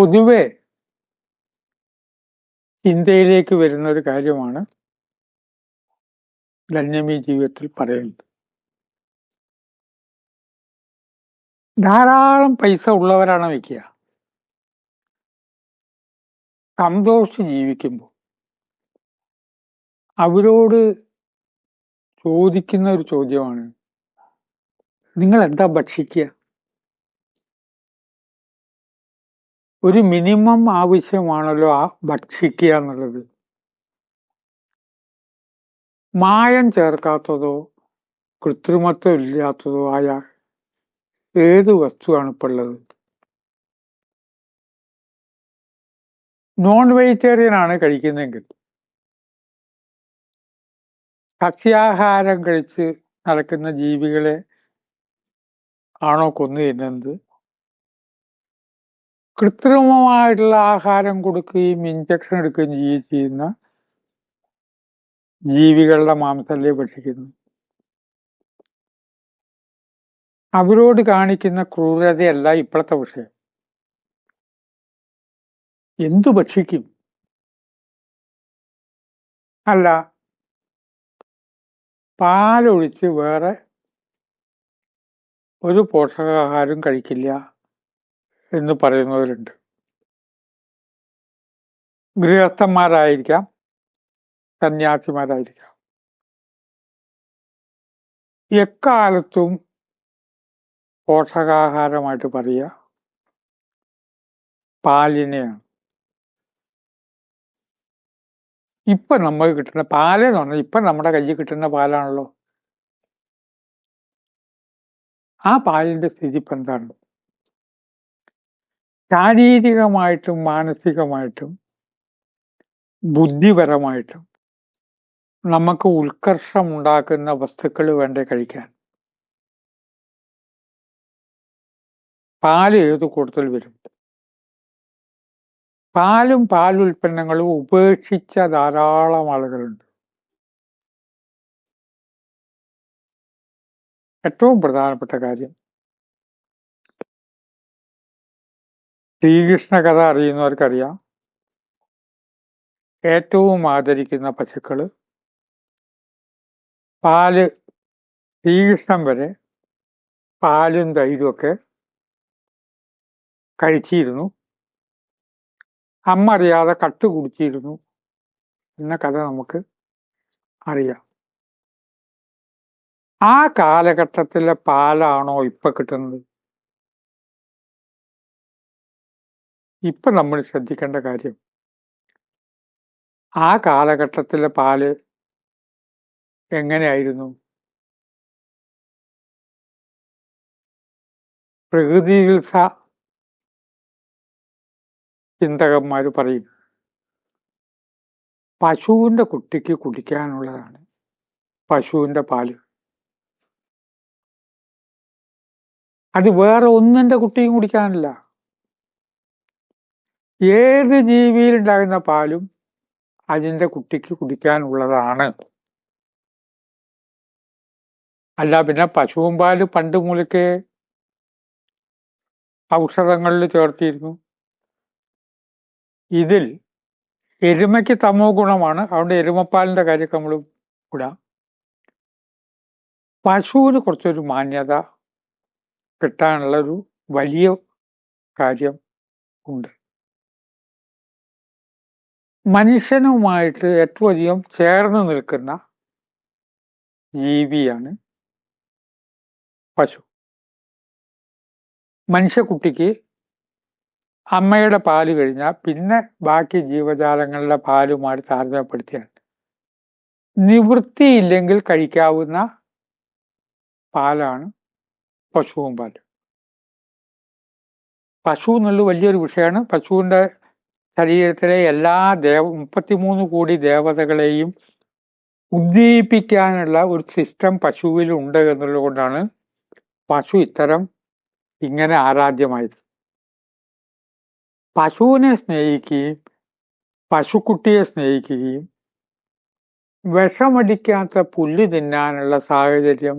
പൊതുവെ ചിന്തയിലേക്ക് വരുന്ന ഒരു കാര്യമാണ് ധന്യമീ ജീവിതത്തിൽ പറയുന്നത്. ധാരാളം പൈസ ഉള്ളവരാണ് വയ്ക്കുക. സന്തോഷിച്ച് ജീവിക്കുമ്പോൾ അവരോട് ചോദിക്കുന്ന ഒരു ചോദ്യമാണ് നിങ്ങൾ എന്താ ഭക്ഷിക്കുക? ഒരു മിനിമം ആവശ്യമാണല്ലോ ആ ഭക്ഷിക്കുക എന്നുള്ളത്. മായം ചേർക്കാത്തതോ കൃത്രിമത്വം ഇല്ലാത്തതോ ആയ ഏത് വസ്തുവാണ് ഇപ്പോൾ ഉള്ളത്? നോൺ വെജിറ്റേറിയൻ ആണ് കഴിക്കുന്നതെങ്കിൽ. സസ്യാഹാരം കഴിച്ച് നടക്കുന്ന ജീവികളെ ആണോ കൊന്നു തിന്നുന്നത് കൃത്രിമമായിട്ടുള്ള ആഹാരം കൊടുക്കുകയും ഇഞ്ചക്ഷൻ എടുക്കുകയും ചെയ്യുകയും ചെയ്യുന്ന ജീവികളുടെ മാംസല്ലേ ഭക്ഷിക്കുന്നു. അവരോട് കാണിക്കുന്ന ക്രൂരതയല്ല ഇപ്പോഴത്തെ വിഷയം. എന്തു ഭക്ഷിക്കും? അല്ല പാലൊഴിച്ച് വേറെ ഒരു പോഷകാഹാരം കഴിക്കില്ല. എന്ന് പറയുന്നവരുണ്ട്. ഗൃഹസ്ഥന്മാരായിരിക്കാം സന്യാസിമാരായിരിക്കാം. എക്കാലത്തും പോഷകാഹാരമായിട്ട് പറയുക പാലിനെയാണ്. ഇപ്പൊ നമുക്ക് കിട്ടുന്ന പാലെന്ന് പറഞ്ഞാൽ ഇപ്പൊ നമ്മുടെ കയ്യിൽ കിട്ടുന്ന പാലാണല്ലോ. ആ പാലിന്റെ സ്ഥിതി ഇപ്പൊ എന്താണ്? ശാരീരികമായിട്ടും മാനസികമായിട്ടും ബുദ്ധിപരമായിട്ടും നമുക്ക് ഉത്കർഷം ഉണ്ടാക്കുന്ന വസ്തുക്കൾ വേണ്ടേ കഴിക്കാൻ? പാൽ ഏത് കൂടുതൽ വരും? പാലും ഉൽപ്പന്നങ്ങളും ഉപേക്ഷിച്ച ധാരാളം ആളുകളുണ്ട്. ഏറ്റവും പ്രധാനപ്പെട്ട കാര്യം ശ്രീകൃഷ്ണ കഥ അറിയുന്നവർക്കറിയാം. ഏറ്റവും ആദരിക്കുന്ന പശുക്കൾ പാൽ ശ്രീകൃഷ്ണൻ വരെ പാലും തൈരുമൊക്കെ കഴിച്ചിരുന്നു. അമ്മ അറിയാതെ കട്ട് കുടിച്ചിരുന്നു എന്ന കഥ നമുക്ക് അറിയാം. ആ കാലഘട്ടത്തിലെ പാലാണോ ഇപ്പൊ കിട്ടുന്നത്? ഇപ്പൊ നമ്മൾ ശ്രദ്ധിക്കേണ്ട കാര്യം ആ കാലഘട്ടത്തിലെ പാൽ എങ്ങനെയായിരുന്നു? പ്രകൃതി ചികിത്സ ചിന്തകന്മാർ പറയും പശുവിന്റെ കുട്ടിക്ക് കുടിക്കാനുള്ളതാണ് പശുവിന്റെ പാൽ. അത് വേറെ ഒന്നിന്റെ കുട്ടിയും കുടിക്കാനില്ല. ഏത് ജീവിയിൽ ഉണ്ടാകുന്ന പാലും അതിന്റെ കുട്ടിക്ക് കുടിക്കാനുള്ളതാണ്. അല്ല പിന്നെ പശുവും പാൽ പണ്ട് മുതൽക്കേ ഔഷധങ്ങളിൽ ചേർത്തിരുന്നു. ഇതിൽ എരുമയ്ക്ക് തമോ ഗുണമാണ്. അതുകൊണ്ട് എരുമപ്പാലിന്റെ കാര്യമൊക്കെ നമ്മൾ ഇടാം. പശുവിന് കുറച്ചൊരു മാന്യത കിട്ടാനുള്ളൊരു വലിയ കാര്യം ഉണ്ട്. മനുഷ്യനുമായിട്ട് ഏറ്റവും അധികം ചേർന്ന് നിൽക്കുന്ന ജീവിയാണ് പശു. മനുഷ്യക്കുട്ടിക്ക് അമ്മയുടെ പാൽ കഴിഞ്ഞാൽ പിന്നെ ബാക്കി ജീവജാലങ്ങളുടെ പാലുമായി താരതമ്യപ്പെടുത്തിയാണ് നിവൃത്തിയില്ലെങ്കിൽ കഴിക്കാവുന്ന പാലാണ് പശുവും പാൽ. പശു എന്നുള്ള വലിയൊരു വിഷയമാണ്. പശുവിന്റെ ശരീരത്തിലെ എല്ലാ ദേവ മുപ്പത്തിമൂന്ന് കോടി ദേവതകളെയും ഉദ്ദീപിക്കാനുള്ള ഒരു സിസ്റ്റം പശുവിൽ ഉണ്ട് എന്നുള്ളത് കൊണ്ടാണ് പശു ഇത്തരം ഇങ്ങനെ ആരാധ്യമായത്. പശുവിനെ സ്നേഹിക്കുകയും പശുക്കുട്ടിയെ സ്നേഹിക്കുകയും വിഷമടിക്കാത്ത പുല്ല് തിന്നാനുള്ള സാഹചര്യം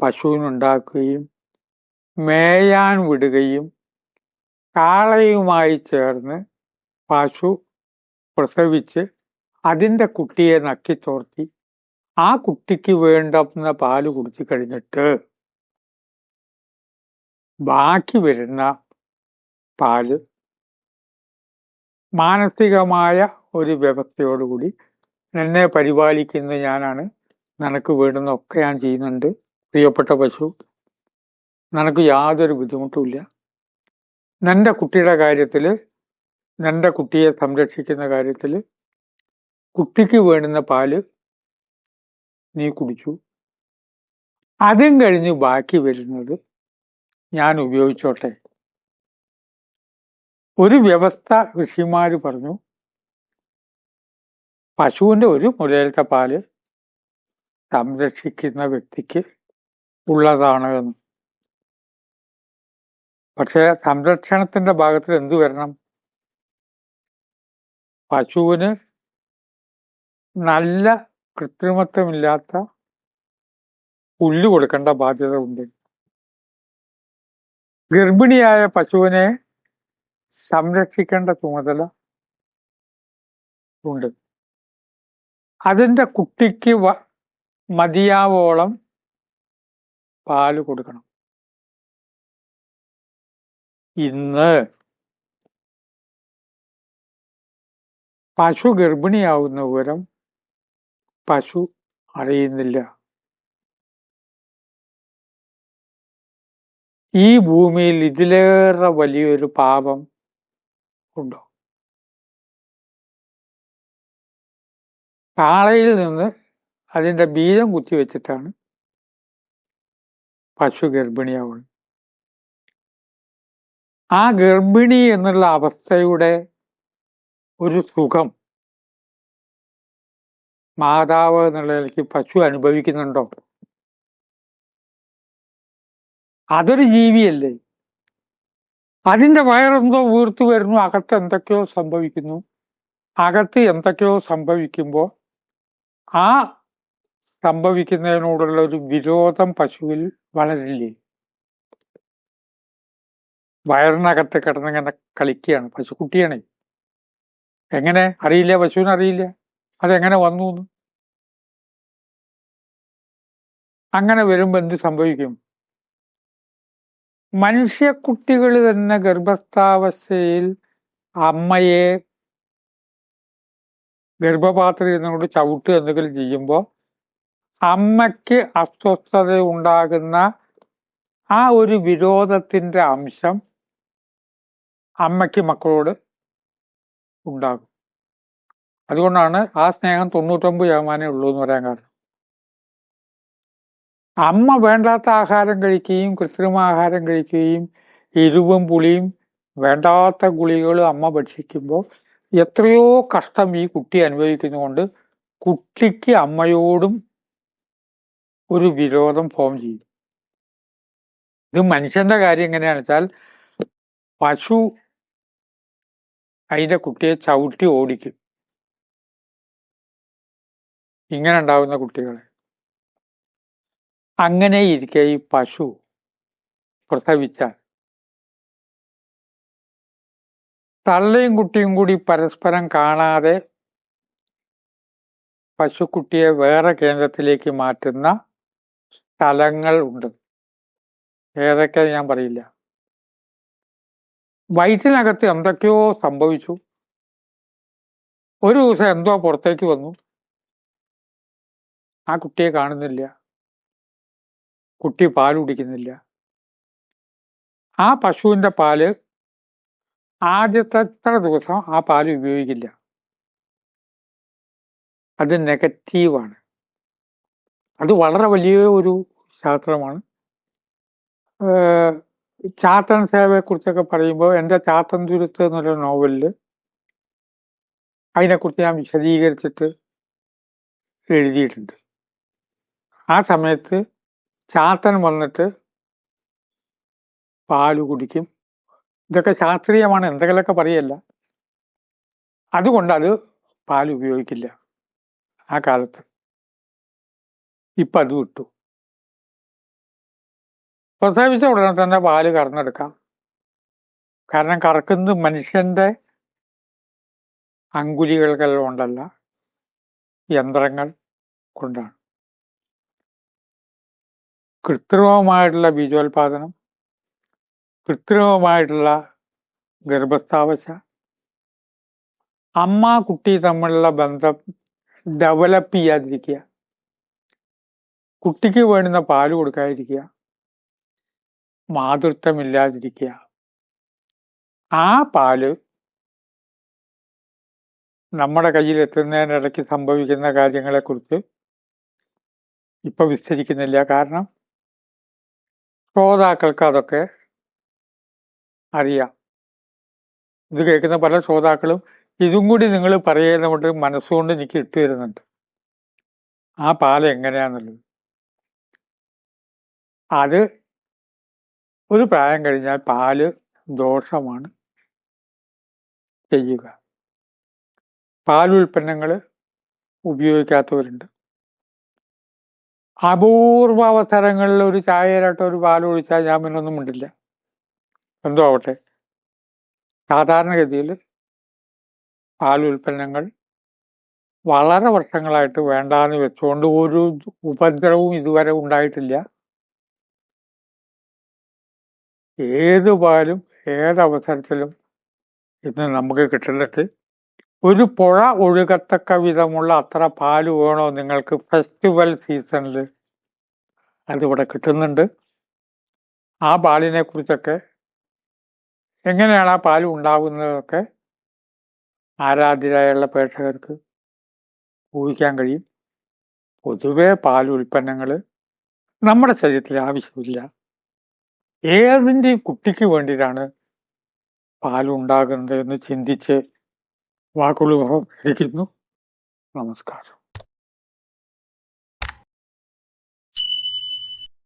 പശുവിനുണ്ടാക്കുകയും മേയാൻ വിടുകയും കാളയുമായി ചേർന്ന് പശു പ്രസവിച്ച് അതിന്റെ കുട്ടിയെ നക്കിത്തോർത്തി ആ കുട്ടിക്ക് വേണ്ടുന്ന പാൽ കുടിച്ചു കഴിഞ്ഞിട്ട് ബാക്കി വരുന്ന പാൽ മാനസികമായ ഒരു വ്യവസ്ഥയോടുകൂടി എന്നെ പരിപാലിക്കുന്ന ഞാനാണ്. നിനക്ക് വേണ്ടുന്നൊക്കെ ഞാൻ ചെയ്യുന്നുണ്ട്. പ്രിയപ്പെട്ട പശു നിനക്ക് യാതൊരു ബുദ്ധിമുട്ടുമില്ല നിന്റെ കുട്ടിയുടെ കാര്യത്തിൽ നിന്റെ കുട്ടിയെ സംരക്ഷിക്കുന്ന കാര്യത്തിൽ കുട്ടിക്ക് വേണ്ടുന്ന പാൽ നീ കുടിച്ചു. അതും കഴിഞ്ഞ് ബാക്കി വരുന്നത് ഞാൻ ഉപയോഗിച്ചോട്ടെ. ഒരു വ്യവസ്ഥ ഋഷിമാര് പറഞ്ഞു പശുവിന്റെ ഒരു മുലയിലത്തെ പാൽ സംരക്ഷിക്കുന്ന വ്യക്തിക്ക് ഉള്ളതാണ് എന്ന്. പക്ഷേ സംരക്ഷണത്തിന്റെ ഭാഗത്തിൽ എന്തു വരണം? പശുവിന് നല്ല കൃത്രിമത്വമില്ലാത്ത പുല്ല് കൊടുക്കേണ്ട ബാധ്യത ഉണ്ട്. ഗർഭിണിയായ പശുവിനെ സംരക്ഷിക്കേണ്ട ചുമതല ഉണ്ട്. അതിന്റെ കുട്ടിക്ക് മതിയാവോളം പാൽ കൊടുക്കണം. ഇന്ന് പശു ഗർഭിണിയാവുന്ന വിവരം പശു അറിയുന്നില്ല. ഈ ഭൂമിയിൽ ഇതിലേറെ വലിയൊരു പാപം ഉണ്ടോ? കാളയിൽ നിന്ന് അതിന്റെ ബീജം കുത്തിവെച്ചിട്ടാണ് പശു ഗർഭിണിയാവുന്നത്. ആ ഗർഭിണി എന്നുള്ള അവസ്ഥയുടെ ഒരു സുഖം. മാതാവ് എന്നുള്ള നിലയ്ക്ക് പശു അനുഭവിക്കുന്നുണ്ടോ? അതൊരു ജീവിയല്ലേ? അതിന്റെ വയറെന്തോ വീർത്തു വരുന്നു. അകത്ത് എന്തൊക്കെയോ സംഭവിക്കുന്നു. അകത്ത് എന്തൊക്കെയോ സംഭവിക്കുമ്പോൾ ആ സംഭവിക്കുന്നതിനോടുള്ള ഒരു വിരോധം പശുവിൽ വളരില്ലേ? വയറിനകത്ത് കിടന്നിങ്ങനെ കളിക്കുകയാണ് പശുക്കുട്ടിയാണ്. എങ്ങനെ? അറിയില്ല പശുവിന് അറിയില്ല. അതെങ്ങനെ വന്നു എന്ന് അങ്ങനെ വരുമ്പോ എന്ത് സംഭവിക്കും? മനുഷ്യക്കുട്ടികൾ തന്നെ ഗർഭസ്ഥാവസ്ഥയിൽ അമ്മയെ ഗർഭപാത്രത്തിനോട് ചവിട്ട് എന്തെങ്കിലും ചെയ്യുമ്പോൾ അമ്മയ്ക്ക് അസ്വസ്ഥത ഉണ്ടാകുന്ന ആ ഒരു വിരോധത്തിന്റെ അംശം അമ്മയ്ക്ക് മക്കളോട് ഉണ്ടാകും. അതുകൊണ്ടാണ് ആ സ്നേഹം തൊണ്ണൂറ്റൊമ്പത് ശതമാനമേ ഉള്ളൂ എന്ന് പറയാൻ കാരണം. അമ്മ വേണ്ടാത്ത ആഹാരം കഴിക്കുകയും കൃത്രിമ ആഹാരം കഴിക്കുകയും എരിവും പുളിയും വേണ്ടാത്ത ഗുളികകളും അമ്മ ഭക്ഷിക്കുമ്പോൾ എത്രയോ കഷ്ടം ഈ കുട്ടി അനുഭവിക്കുന്നതുകൊണ്ട് കുട്ടിക്ക് അമ്മയോടും ഒരു വിരോധം ഫോം ചെയ്യും. ഇത് മനുഷ്യന്റെ കാര്യം എങ്ങനെയാണെന്ന് വെച്ചാൽ പശു അതിന്റെ കുട്ടിയെ ചവിട്ടി ഓടിക്കും. ഇങ്ങനെ ഉണ്ടാകുന്ന കുട്ടികളെ. അങ്ങനെ ഇരിക്കെ ഈ പശു പ്രസവിച്ചാൽ. തള്ളയും കുട്ടിയും കൂടി പരസ്പരം കാണാതെ പശുക്കുട്ടിയെ വേറെ കേന്ദ്രത്തിലേക്ക് മാറ്റുന്ന സ്ഥലങ്ങൾ ഉണ്ട്. ഏതൊക്കെ ഞാൻ പറയില്ല. വയറ്റിനകത്ത് എന്തൊക്കെയോ സംഭവിച്ചു. ഒരു ദിവസം എന്തോ പുറത്തേക്ക് വന്നു. ആ കുട്ടിയെ കാണുന്നില്ല. കുട്ടി പാൽ കുടിക്കുന്നില്ല. ആ പശുവിന്റെ പാൽ ആദ്യത്തെ ദിവസം ആ പാൽ ഉപയോഗിക്കില്ല. അത് നെഗറ്റീവാണ്. അത് വളരെ വലിയ ഒരു ശാസ്ത്രമാണ്. ചാത്തൻ സേവയെ കുറിച്ചൊക്കെ പറയുമ്പോൾ എന്റെ ചാത്തൻ തുരുത്ത് എന്നൊരു നോവലിൽ അതിനെക്കുറിച്ച് ഞാൻ വിശദീകരിച്ചിട്ട് എഴുതിയിട്ടുണ്ട്. ആ സമയത്ത് ചാത്തൻ വന്നിട്ട് പാൽ കുടിക്കും. ഇതൊക്കെ ശാസ്ത്രീയമാണ് എന്തെങ്കിലുമൊക്കെ പറയല്ല. അതുകൊണ്ട് അത് പാൽ ഉപയോഗിക്കില്ല ആ കാലത്ത്. ഇപ്പം അത് വിട്ടു. പ്രസവിച്ച ഉടനെ തന്നെ പാൽ കറന്നെടുക്കാം. കാരണം കറക്കുന്നത് മനുഷ്യന്റെ അങ്കുലികൾ കൊണ്ടല്ല യന്ത്രങ്ങൾ കൊണ്ടാണ്. കൃത്രിമമായിട്ടുള്ള ബീജോത്പാദനം കൃത്രിമമായിട്ടുള്ള ഗർഭസ്ഥാവശ അമ്മ കുട്ടി തമ്മിലുള്ള ബന്ധം ഡെവലപ്പ് ചെയ്യാതിരിക്കുക. കുട്ടിക്ക് വേണ്ടുന്ന പാൽ കൊടുക്കാതിരിക്കുക. മാതൃത്വമില്ലാതിരിക്കുക ആ പാൽ നമ്മുടെ കയ്യിൽ എത്തുന്നതിനിടയ്ക്ക് സംഭവിക്കുന്ന കാര്യങ്ങളെക്കുറിച്ച് ഇപ്പൊ വിസ്തരിക്കുന്നില്ല. കാരണം ശ്രോതാക്കൾക്ക് അതൊക്കെ അറിയാം. ഇത് കേൾക്കുന്ന പല ശ്രോതാക്കളും ഇതും കൂടി നിങ്ങൾ പറയുന്നതുകൊണ്ട് മനസ്സുകൊണ്ട് എനിക്ക് ഇട്ടു തരുന്നുണ്ട്. ആ പാൽ എങ്ങനെയാണെന്നുള്ളത് അത് ഒരു പ്രായം കഴിഞ്ഞാൽ പാൽ ദോഷമാണ് ചെയ്യുക. പാൽ പാലുൽപ്പന്നങ്ങൾ ഉപയോഗിക്കാത്തവരുണ്ട്. അപൂർവ അവസരങ്ങളിൽ ഒരു ചായയിലായിട്ട് ഒരു പാൽ ഒഴിച്ചാൽ ഞാൻ പിന്നൊന്നും ഉണ്ടില്ല എന്തോ ആവട്ടെ. സാധാരണഗതിയിൽ പാൽ ഉൽപ്പന്നങ്ങൾ വളരെ വർഷങ്ങളായിട്ട് വേണ്ടാന്ന് വെച്ചുകൊണ്ട് ഒരു ഉപദ്രവവും ഇതുവരെ ഉണ്ടായിട്ടില്ല. ഏത് പാലും ഏതവസരത്തിലും ഇന്ന് നമുക്ക് കിട്ടുന്നുണ്ട് ഒരു പുഴ ഒഴുകത്തക്ക വിധമുള്ള അത്ര പാൽ വേണോ നിങ്ങൾക്ക് ഫെസ്റ്റിവൽ സീസണിൽ അതിവിടെ കിട്ടുന്നുണ്ട്. ആ പാലിനെ കുറിച്ചൊക്കെ എങ്ങനെയാണ് ആ പാൽ ഉണ്ടാകുന്നതൊക്കെ ആരാധ്യരായുള്ള പ്രേക്ഷകർക്ക് ഊഹിക്കാൻ കഴിയും. പൊതുവേ പാൽ ഉൽപ്പന്നങ്ങൾ നമ്മുടെ ശരീരത്തിൽ ആവശ്യമില്ല. ഏതിന്റെയും കുട്ടിക്ക് വേണ്ടിയിട്ടാണ് പാലുണ്ടാകുന്നത് എന്ന് ചിന്തിച്ച് വാക്കുകൾ ഇരിക്കുന്നു നമസ്കാരം.